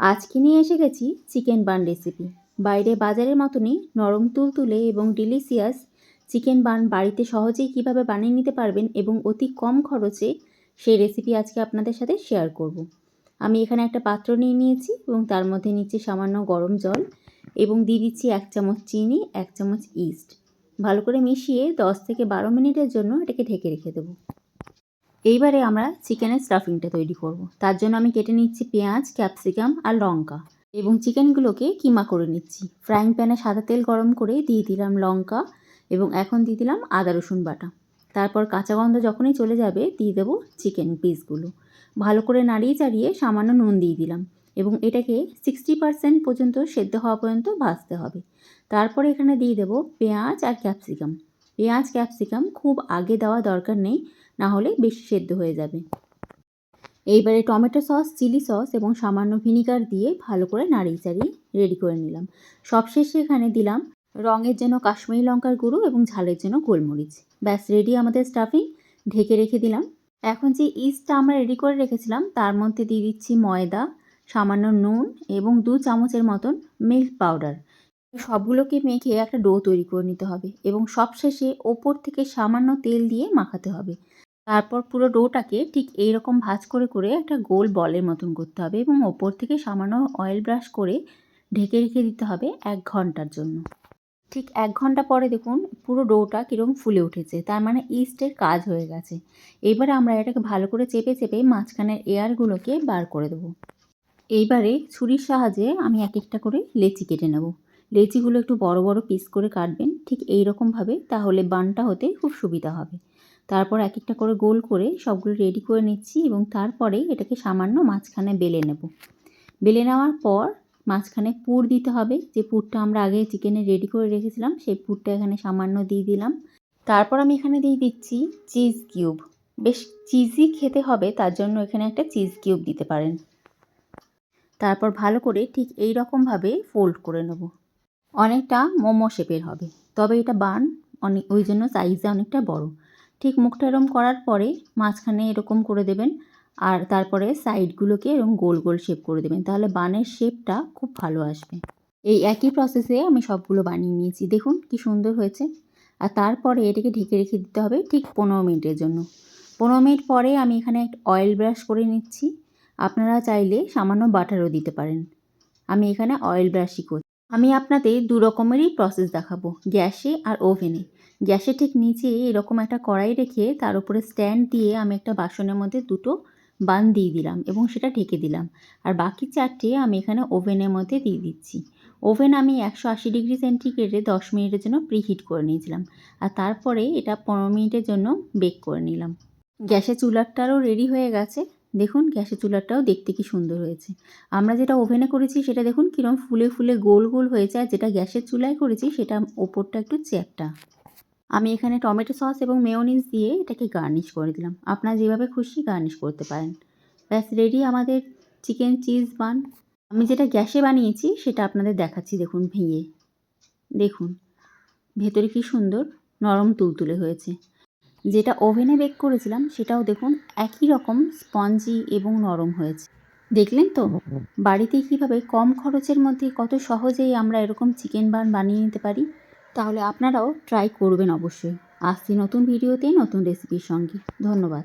আজকে নিয়ে এসে গেছি চিকেন বান রেসিপি। বাইরে বাজারের মতনই নরম তুলতুলে এবং ডিলিশিয়াস চিকেন বান বাড়িতে সহজেই কীভাবে বানিয়ে নিতে পারবেন এবং অতি কম খরচে সেই রেসিপি আজকে আপনাদের সাথে শেয়ার করব। আমি এখানে একটা পাত্র নিয়ে নিয়েছি এবং তার মধ্যে নিচ্ছি সামান্য গরম জল এবং দিয়ে দিচ্ছি এক চামচ চিনি, এক চামচ ইস্ট। ভালো করে মিশিয়ে দশ থেকে বারো মিনিটের জন্য এটাকে ঢেকে রেখে দেবো। এইবারে আমরা চিকেনের স্টাফিংটা তৈরি করব। তার জন্য আমি কেটে নিচ্ছি পেঁয়াজ, ক্যাপসিকাম আর লঙ্কা এবং চিকেনগুলোকে কিমা করে নিচ্ছি। ফ্রাইং প্যানে সাদা তেল গরম করে দিয়ে দিলাম লঙ্কা এবং এখন দিয়ে দিলাম আদা, রসুন বাটা। তারপর কাঁচা গন্ধ যখনই চলে যাবে দিয়ে দেবো চিকেন পিসগুলো। ভালো করে নাড়িয়ে চাড়িয়ে সামান্য নুন দিয়ে দিলাম এবং এটাকে সিক্সটি পারসেন্ট পর্যন্ত সেদ্ধ হওয়া পর্যন্ত ভাজতে হবে। তারপরে এখানে দিয়ে দেবো পেঁয়াজ আর ক্যাপসিকাম। পেঁয়াজ, ক্যাপসিকাম খুব আগে দেওয়া দরকার নেই। না হলে বেশি সেদ্ধ হয়ে যাবে। এইবারে টমেটো সস, চিলি সস এবং সামান্য ভিনিগার দিয়ে ভালো করে নাড়িয়ে চাড়িয়ে রেডি করে নিলাম। সবশেষে এখানে দিলাম রঙের জন্য কাশ্মীরি লঙ্কার গুঁড়ো এবং ঝালের জন্য গোলমরিচ। ব্যাস রেডি আমাদের স্টাফিং ঢেকে রেখে দিলাম। এখন যে ইস্টটা আমরা রেডি করে রেখেছিলাম, তার মধ্যে দিয়ে দিচ্ছি ময়দা, সামান্য নুন এবং দু চামচের মতন মিল্ক পাউডার সবগুলোকে মেখে একটা ডো তৈরি করে নিতে হবে এবং সবশেষে ওপর থেকে সামান্য তেল দিয়ে মাখাতে হবে। তারপর পুরো ডোটাকে ঠিক এই রকম ভাজ করে করে একটা গোল বলের মতন করতে হবে এবং ওপর থেকে সামান্য অয়েল ব্রাশ করে ঢেকে রেখে দিতে হবে এক ঘণ্টার জন্য। ঠিক এক ঘণ্টা পরে দেখুন পুরো ডোটা কীরকম ফুলে উঠেছে, তার মানে ইস্টের কাজ হয়ে গেছে। এবারে আমরা এটাকে ভালো করে চেপে চেপে মাঝখানের এয়ারগুলোকে বার করে দেবো। এইবারে ছুরির সাহায্যে আমি এক একটা করে লেচি কেটে নেব। লেচিগুলো একটু বড় বড় পিস করে কাটবেন, ঠিক এই রকমভাবে তাহলে বানটা হতে খুব সুবিধা হবে। তারপর এক একটা করে গোল করে সবগুলো রেডি করে নিচ্ছি এবং তারপরে এটাকে সামান্য মাঝখানে বেলে নেব। বেলে নেওয়ার পর মাঝখানে পুর দিতে হবে। যে পুরটা আমরা আগে চিকেনে রেডি করে রেখেছিলাম, সেই পুরটা এখানে সামান্য দিয়ে দিলাম। তারপর আমি এখানে দিয়ে দিচ্ছি চিজ কিউব বেশ চিজি খেতে হবে, তার জন্য এখানে একটা চিজ কিউব দিতে পারেন। তারপর ভালো করে ঠিক এই রকমভাবে ফোল্ড করে নেব। অনেকটা মোমো শেপের হবে, তবে এটা বান অনেক ওই জন্য সাইজে অনেকটা বড়। ঠিক মুখটা এরম করার পরে মাঝখানে এরকম করে দেবেন আর তারপরে সাইডগুলোকে এরকম গোল গোল শেপ করে দেবেন। তাহলে বানের শেপটা খুব ভালো আসবে। এই একই প্রসেসে আমি সবগুলো বানিয়ে নিয়েছি। দেখুন কি সুন্দর হয়েছে। আর তারপরে এটাকে ঢেকে রেখে দিতে হবে ঠিক পনেরো মিনিটের জন্য। পনেরো মিনিট পরে আমি এখানে একটা অয়েল ব্রাশ করে নিচ্ছি। আপনারা চাইলে সামান্য বাটারও দিতে পারেন। আমি এখানে অয়েল ব্রাশই করছি। আমি আপনাদের দু রকমেরই প্রসেস দেখাবো। গ্যাসে আর ওভেনে গ্যাসে ঠিক নিচে এরকম একটা কড়াই রেখে তার উপরে স্ট্যান্ড দিয়ে আমি একটা বাসনের মধ্যে দুটো বান দিয়ে দিলাম এবং সেটা ঢেকে দিলাম। আর বাকি চারটে আমি এখানে ওভেনের মধ্যে দিয়ে দিচ্ছি। ওভেন আমি একশো আশি ডিগ্রি সেন্টিগ্রেডে দশ মিনিটের জন্য প্রিহিট করে নিয়েছিলাম আর তারপরে এটা পনেরো মিনিটের জন্য বেক করে নিলাম। গ্যাসের চুলারটারও রেডি হয়ে গেছে। দেখুন গ্যাসের চুলারটাও দেখতে কি সুন্দর হয়েছে। আমরা যেটা ওভেনে করেছি সেটা দেখুন কীরকম ফুলে ফুলে গোল গোল হয়েছে আর যেটা গ্যাসের চুলায় করেছি সেটা ওপরটা একটু চ্যাপটা। আমি এখানে টমেটো সস এবং মেয়োনিজ দিয়ে এটাকে গার্নিশ করে দিলাম। আপনারা যেভাবে খুশি গার্নিশ করতে পারেন। ব্যাস রেডি আমাদের চিকেন চিজ বান আমি যেটা গ্যাসে বানিয়েছি, সেটা আপনাদের দেখাচ্ছি দেখুন ভেঙে। দেখুন, ভেতরে কি সুন্দর নরম তুলতুলে হয়েছে। যেটা ওভেনে বেক করেছিলাম, সেটাও দেখুন একই রকম স্পঞ্জি এবং নরম হয়েছে। দেখলেন তো? বাড়িতে কীভাবে কম খরচের মধ্যে কত সহজেই আমরা এরকম চিকেন বান বানিয়ে নিতে পারি? তাহলে আপনারাও ট্রাই করবেন অবশ্যই। আসছি নতুন ভিডিওতে নতুন রেসিপির সঙ্গে। ধন্যবাদ।